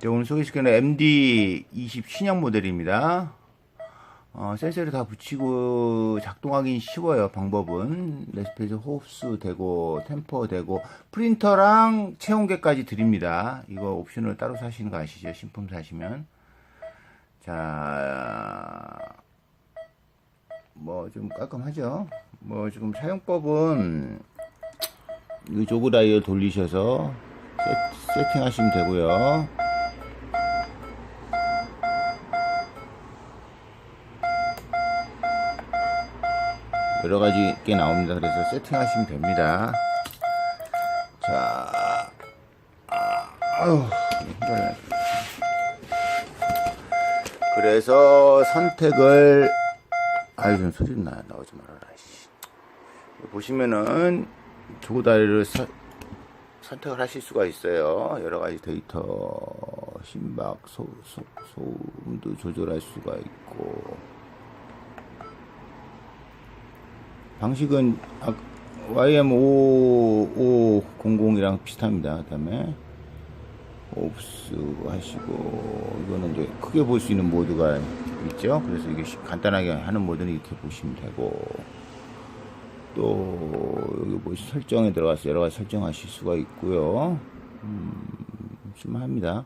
네, 오늘 소개시키는 MD20 신형 모델입니다. 어, 센서를 다 붙이고 작동하기 쉬워요. 방법은 레시피에서 호흡수 되고 템퍼 되고 프린터랑 체온계까지 드립니다. 이거 옵션을 따로 사시는 거 아시죠? 신품 사시면 자. 뭐 좀 깔끔하죠. 뭐 지금 사용법은 이 조그 다이얼 돌리셔서 세, 세팅하시면 되고요. 여러 가지 게 나옵니다. 그래서 세팅하시면 됩니다. 자, 아, 아유, 힘들네. 그래서 선택을 아유 좀 소리 나 나오지 말아라. 씨. 보시면은 조다리를 서, 선택을 하실 수가 있어요. 여러 가지 데이터, 심박, 소음도 조절할 수가 있고 방식은 아, YM5500이랑 비슷합니다. 그 다음에 옵스 하시고 이거는 이제 크게 볼 수 있는 모드가 있죠. 그래서 이게 쉽- 간단하게 하는 모드는 이렇게 보시면 되고 또 여기 뭐 설정에 들어가서 여러 가지 설정하실 수가 있고요. 음, 좀 합니다. 어,